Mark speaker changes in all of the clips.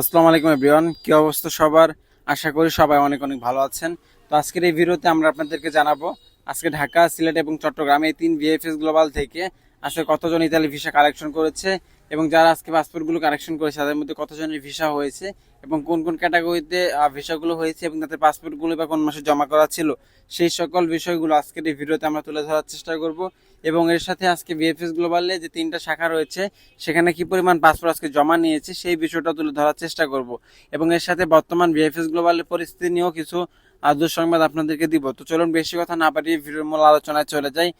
Speaker 1: আসসালামু আলাইকুম এভরিওয়ান, কি অবস্থা সবার? আশা করি সবাই অনেক অনেক ভালো আছেন। তো আজকের এই ভিডিওতে আমরা আপনাদেরকে জানাব, আজকে ঢাকা, সিলেট এবং চট্টগ্রাম এই তিন ভিএফএস গ্লোবাল থেকে আজকে কতজন ইতালি ভিসা কালেকশন করেছে এবং যারা আজকে পাসপোর্টগুলো কালেকশন করেছে, তাদের মধ্যে কতজনের ভিসা হয়েছে এবং কোন কোন ক্যাটাগরিতে ভিসাগুলো হয়েছে এবং তাদের পাসপোর্টগুলো বা কোন মাসে জমা করা ছিল, সেই সকল বিষয়গুলো আজকের এই ভিডিওতে আমরা তুলে ধরার চেষ্টা করব। এবং এর সাথে আজকে বিএফএস গ্লোবালে যে তিনটা শাখা রয়েছে, সেখানে কি পরিমাণ পাসপোর্ট আজকে জমা নিয়েছে সেই বিষয়টা তুলে ধরার চেষ্টা করব। এবং এর সাথে বর্তমান বিএফএস গ্লোবালের পরিস্থিতি নিয়েও কিছু দুঃসংবাদ আপনাদেরকে দিব। তো চলুন বেশি কথা না পারিয়ে ভিডিওর মূল আলোচনায় চলে যাই।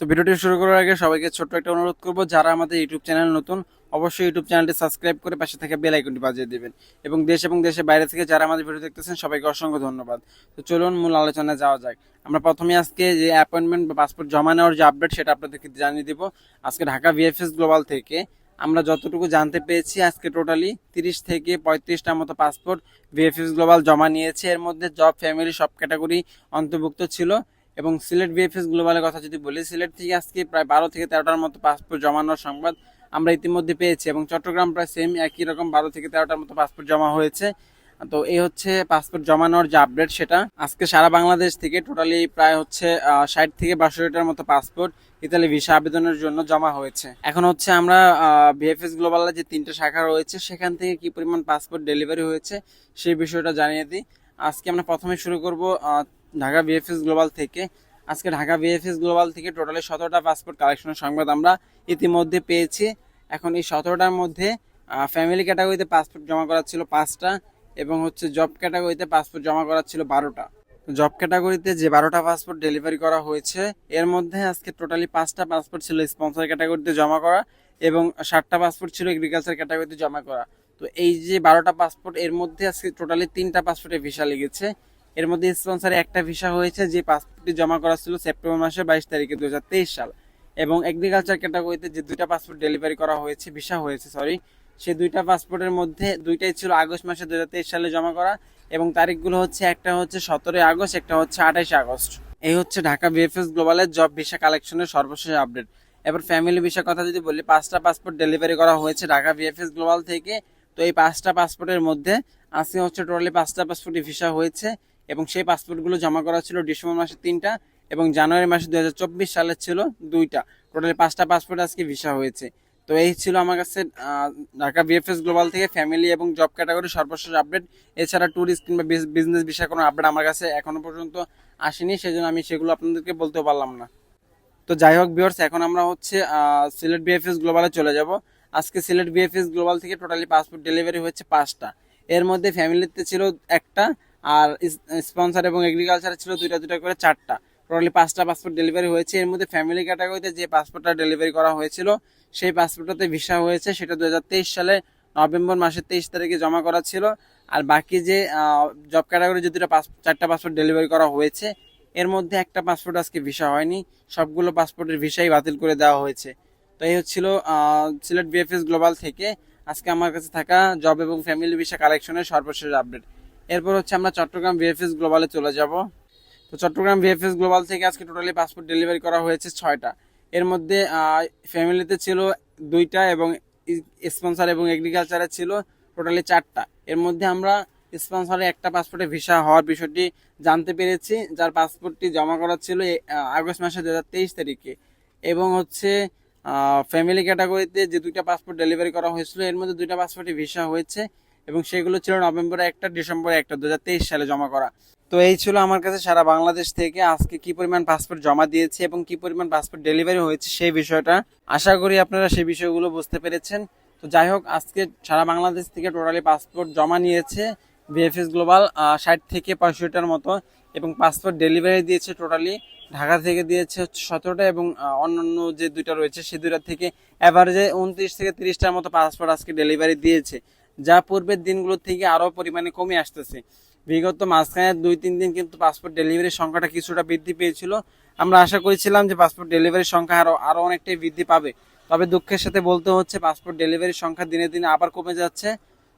Speaker 1: তো ভিডিওটি শুরু করার আগে সবাইকে ছোট্ট একটা অনুরোধ করব, যারা আমাদের ইউটিউব চ্যানেল নতুন অবশ্যই ইউটিউব চ্যানেলটি সাবস্ক্রাইব করে পাশে থেকে বেল আইকনটি বাজিয়ে দেবেন। এবং দেশ এবং দেশের বাইরে থেকে যারা আমাদের ভিডিও দেখতেছেন, সবাইকে অসংখ্য ধন্যবাদ। তো চলুন মূল আলোচনায় যাওয়া যাক। আমরা প্রথমে আজকে যে অ্যাপয়েন্টমেন্ট বা পাসপোর্ট জমা নেওয়ার যে আপডেট সেটা আপনাদেরকে জানিয়ে দিব। আজকে ঢাকা ভিএফএস গ্লোবাল থেকে আমরা যতটুকু জানতে পেরেছি আজকে টোটালি তিরিশ থেকে পঁয়ত্রিশটার মতো পাসপোর্ট ভিএফএস গ্লোবাল জমা নিয়েছে। এর মধ্যে জব ফ্যামিলি সব ক্যাটাগরি অন্তর্ভুক্ত ছিল। এবং সিলেট ভিএফএস গ্লোবালের কথা যদি বলি, সিলেট থেকে আজকে প্রায় বারো থেকে তেরোটার মতো পাসপোর্ট জমানোর সংবাদ আমরা ইতিমধ্যে পেয়েছি এবং চট্টগ্রাম প্রায় সেম একই রকম বারো থেকে তেরোটার মতো পাসপোর্ট জমা হয়েছে। তো এই হচ্ছে পাসপোর্ট জমানোর যে আপডেট সেটা। আজকে সারা বাংলাদেশ থেকে টোটালি প্রায় হচ্ছে ষাট থেকে বাষট্টিটার মতো পাসপোর্ট ইতালি ভিসা আবেদনের জন্য জমা হয়েছে। এখন হচ্ছে আমরা ভিএফএস গ্লোবালের যে তিনটে শাখা রয়েছে, সেখান থেকে কি পরিমাণ পাসপোর্ট ডেলিভারি হয়েছে সেই বিষয়টা জানিয়ে দিই। আজকে আমরা প্রথমে শুরু করব ঢাকা ভিএফএস গ্লোবাল থেকে। আজকে ঢাকা ভিএফএস গ্লোবাল থেকে টোটালি সতেরোটা পাসপোর্ট কালেকশনের সংবাদ আমরা ইতিমধ্যে পেয়েছি। এখন এই সতেরোটার মধ্যে ফ্যামিলি ক্যাটাগরিতে পাসপোর্ট জমা করা ছিল পাঁচটা এবং হচ্ছে জব ক্যাটাগরিতে পাসপোর্ট জমা করা ছিল বারোটা। জব ক্যাটাগরিতে যে বারোটা পাসপোর্ট ডেলিভারি করা হয়েছে, এর মধ্যে আজকে টোটালি পাঁচটা পাসপোর্ট ছিল স্পন্সর ক্যাটাগরিতে জমা করা এবং ষাটটা পাসপোর্ট ছিল এগ্রিকালচার ক্যাটাগরিতে জমা করা। তো এই যে বারোটা পাসপোর্ট এর মধ্যে আজকে টোটালি তিনটা পাসপোর্টে ভিসা লেগেছে। এর মধ্যে স্পন্সরে একটা ভিসা হয়েছে, যে পাসপোর্টটি জমা করা ছিল সেপ্টেম্বর মাসের বাইশ তারিখে দু হাজার তেইশ সাল। এবং এগ্রিকালচার ক্যাটাগরিতে যে দুইটা পাসপোর্ট ডেলিভারি করা হয়েছে ভিসা হয়েছে সরি সেই দুইটা পাসপোর্টের মধ্যে দুইটাই ছিল আগস্ট মাসে দু হাজার তেইশ সালে জমা করা এবং তারিখগুলো হচ্ছে, একটা হচ্ছে সতেরোই আগস্ট, একটা হচ্ছে আঠাইশে আগস্ট। এই হচ্ছে ঢাকা বিএফএস গ্লোবালের জব ভিসা কালেকশনের সর্বশেষ আপডেট এবার ফ্যামিলি ভিসা কথা যদি বলি, পাঁচটা পাসপোর্ট ডেলিভারি করা হয়েছে ঢাকা বিএফএস গ্লোবাল থেকে। তো এই পাঁচটা পাসপোর্টের মধ্যে আজকে হচ্ছে টোটালি পাঁচটা পাসপোর্টে ভিসা হয়েছে এবং সেই পাসপোর্টগুলো জমা করা ছিল ডিসেম্বর মাসে তিনটা। এবং জানুয়ারি মাসে দু সালের ছিল দুইটা। টোটালি পাঁচটা পাসপোর্ট আজকে ভিসা হয়েছে। তো এই ছিল আমার কাছে ঢাকা বিএফএস গ্লোবাল থেকে ফ্যামিলি এবং জব ক্যাটাগরি সর্বশেষ আপডেট এছাড়া ট্যুরিস্ট কিংবা বিজনেস বিষয়ে কোনো আপডেট আমার কাছে এখনও পর্যন্ত আসেনি, সেজন্য আমি সেগুলো আপনাদেরকে বলতেও পারলাম না। তো যাই হোক বিয়ার্স এখন আমরা হচ্ছে সিলেট বিএফএস গ্লোবালে চলে যাব। আজকে সিলেট বিএফএস গ্লোবাল থেকে টোটালি পাসপোর্ট ডেলিভারি হচ্ছে পাঁচটা। এর মধ্যে ফ্যামিলিতে ছিল একটা, আর স্পন্সর এবং এগ্রিকালচারে ছিল দুইটা দুইটা করে চারটা। টোটালি পাঁচটা পাসপোর্ট ডেলিভারি হয়েছে। এর মধ্যে ফ্যামিলি ক্যাটাগরিতে যে পাসপোর্টটা ডেলিভারি করা হয়েছিল, সেই পাসপোর্টটাতে ভিসা হয়েছে, সেটা দু হাজার তেইশ সালে নভেম্বর মাসের তেইশ তারিখে জমা করা ছিল। আর বাকি যে জব ক্যাটাগরি যে দুটো পাস চারটা পাসপোর্ট ডেলিভারি করা হয়েছে, এর মধ্যে একটা পাসপোর্ট আজকে ভিসা হয়নি। সবগুলো পাসপোর্টের ভিসাই বাতিল করে দেওয়া হয়েছে। তো এই হচ্ছিল সিলেট বিএফএস গ্লোবাল থেকে আজকে আমার কাছে থাকা জব এবং ফ্যামিলি ভিসা কালেকশনের সর্বশেষ আপডেট এরপর হচ্ছে আমরা চট্টগ্রাম বিএফএস গ্লোবালে চলে যাব। চট্টগ্রাম ভিএফএস গ্লোবাল থেকে আজকে টোটালি পাসপোর্ট ডেলিভারি করা হয়েছে ছয়টা। এর মধ্যে ফ্যামিলিতে ছিল দুইটা এবং স্পন্সর এবং এগ্রিকালচারে ছিল টোটালি চারটা। এর মধ্যে আমরা স্পন্সরে একটা পাসপোর্টে ভিসা হওয়ার বিষয়টি জানতে পেরেছি। যার পাসপোর্টটি জমা করা ছিল আগস্ট মাসের দু তারিখে। এবং হচ্ছে ফ্যামিলি ক্যাটাগরিতে যে দুইটা পাসপোর্ট ডেলিভারি করা হয়েছিল, এর মধ্যে দুইটা পাসপোর্টে ভিসা হয়েছে। এবং সেগুলো ছিল নভেম্বরে একটা ডিসেম্বরে একটা দু হাজার তেইশ সালে জমা করা। তো এই ছিল আমার কাছে সারা বাংলাদেশ থেকে আজকে কি পরিমাণ পাসপোর্ট জমা দিয়েছে এবং কি পরিমাণ পাসপোর্ট ডেলিভারি হয়েছে সেই বিষয়টা। আশা করি আপনারা সেই বিষয়গুলো বুঝতে পেরেছেন। তো যাই হোক, আজকে সারা বাংলাদেশ থেকে টোটালি পাসপোর্ট জমা নিয়েছে বিএফএস গ্লোবাল ষাট থেকে পঁয়ষট্টিটার মতো এবং পাসপোর্ট ডেলিভারি দিয়েছে টোটালি ঢাকা থেকে দিয়েছে হচ্ছে সতেরোটা এবং অন্যান্য যে দুইটা রয়েছে, সে দুইটা থেকে অ্যাভারেজে উনত্রিশ থেকে তিরিশটার মতো পাসপোর্ট আজকে ডেলিভারি দিয়েছে। যা পূর্বের দিনগুলোর থেকে আরও পরিমাণে কমে আসতেছে। বিগত মাঝখানে দুই, তিন দিন কিন্তু পাসপোর্ট ডেলিভারির সংখ্যাটা কিছুটা বৃদ্ধি পেয়েছিল। আমরা আশা করেছিলাম যে পাসপোর্ট ডেলিভারির সংখ্যা আরও আরও অনেকটাই বৃদ্ধি পাবে। তবে দুঃখের সাথে বলতে হচ্ছে পাসপোর্ট ডেলিভারির সংখ্যা দিনে দিনে আবার কমে যাচ্ছে।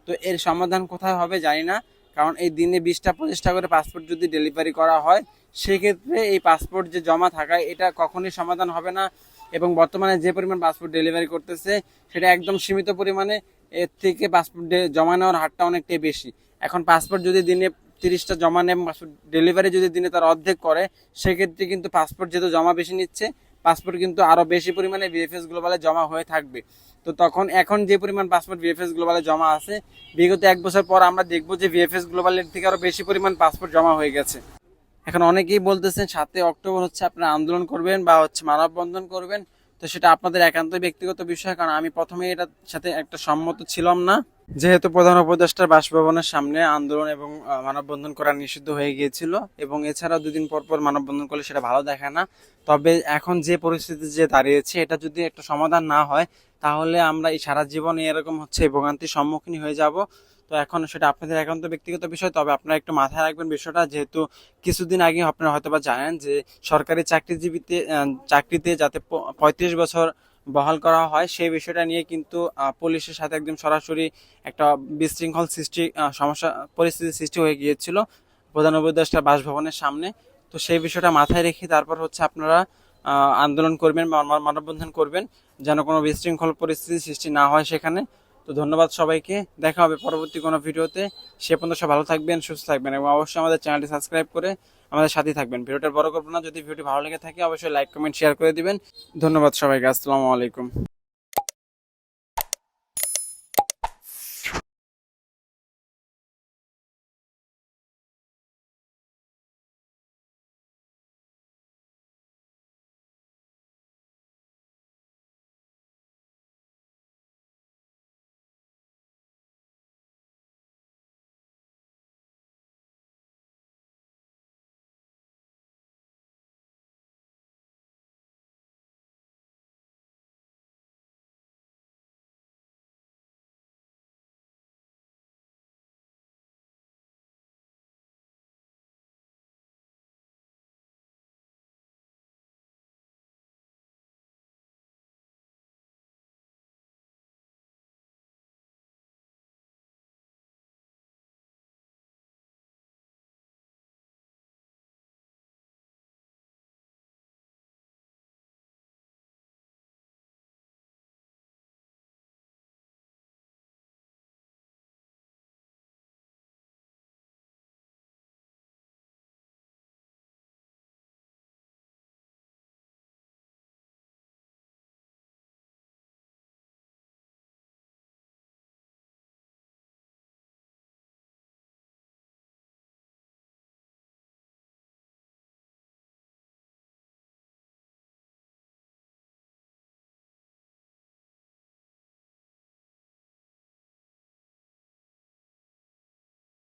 Speaker 1: তো এর সমাধান কোথায় হবে জানি না, কারণ এই দিনে বিশটা পঁচিশটা করে পাসপোর্ট যদি ডেলিভারি করা হয়, সেক্ষেত্রে এই পাসপোর্ট যে জমা থাকায় এটা কখনোই সমাধান হবে না। এবং বর্তমানে যে পরিমাণ পাসপোর্ট ডেলিভারি করতেছে, সেটা একদম সীমিত পরিমাণে এর থেকে পাসপোর্ট জমা নেওয়ার হারটা অনেকটাই বেশি। এখন পাসপোর্ট যদি দিনে তিরিশটা জমা নেয় পাসপোর্ট ডেলিভারি যদি দিনে তার অর্ধেক করে, সেক্ষেত্রে কিন্তু পাসপোর্ট যেহেতু জমা বেশি নিচ্ছে পাসপোর্ট কিন্তু আরও বেশি পরিমাণে বিএফএস গ্লোবালে জমা হয়ে থাকবে। তো তখন, এখন যে পরিমাণ পাসপোর্ট বিএফএস গ্লোবালে জমা আছে, বিগত এক বছর পর আমরা দেখব যে বিএফএস গ্লোবালের থেকে আরও বেশি পরিমাণ পাসপোর্ট জমা হয়ে গেছে। এখন অনেকেই বলতেছেন, সাতই অক্টোবর হচ্ছে আপনারা আন্দোলন করবেন বা হচ্ছে মানববন্ধন করবেন। তো সেটা আপনাদের একান্ত ব্যক্তিগত বিষয়, কারণ আমি প্রথমে এটার সাথে একটা সম্মত ছিলাম না। যেহেতু প্রধান উপদেষ্টার বাসভবনের সামনে আন্দোলন এবং মানববন্ধন করা নিষিদ্ধ হয়ে গিয়েছিল এবং এছাড়াও দুদিন পর পর মানববন্ধন করলে সেটা ভালো দেখায় না। তবে এখন যে পরিস্থিতি যে দাঁড়িয়েছে, এটা যদি একটা সমাধান না হয়, তাহলে আমরা এই সারা জীবনে এরকম হচ্ছে ভোগান্তির সম্মুখীন হয়ে যাব। তো এখন সেটা আপনাদের একান্ত ব্যক্তিগত বিষয়, তবে আপনারা একটু মাথায় রাখবেন বিষয়টা, যেহেতু কিছুদিন আগে আপনারা হয়তোবা জানেন যে সরকারি চাকরিজীবীতে চাকরিতে যাতে পঁয়ত্রিশ বছর বহাল করা হয়, সেই বিষয়টা নিয়ে কিন্তু পুলিশের সাথে একদম সরাসরি একটা বিশৃঙ্খল সৃষ্টি সমস্যা, পরিস্থিতি সৃষ্টি হয়ে গিয়েছিল প্রধান উপদেষ্টা বাসভবনের সামনে। তো সেই বিষয়টা মাথায় রেখে তারপর হচ্ছে আপনারা আন্দোলন করবেন বা মানববন্ধন করবেন, যেন কোনো বিশৃঙ্খল পরিস্থিতি সৃষ্টি না হয় সেখানে। তো ধন্যবাদ সবাইকে। দেখা হবে পরবর্তী কোনো ভিডিওতে। সে পর্যন্ত সব ভালো থাকবেন, সুস্থ থাকবেন এবং অবশ্যই আমাদের চ্যানেলটি সাবস্ক্রাইব করে আমাদের সাথেই থাকবেন। ভিডিওটা বড় করব না যদি ভিডিওটি ভালো লেগে থাকে, অবশ্যই লাইক, কমেন্ট, শেয়ার করে দিবেন। ধন্যবাদ সবাইকে, আসসালামু আলাইকুম।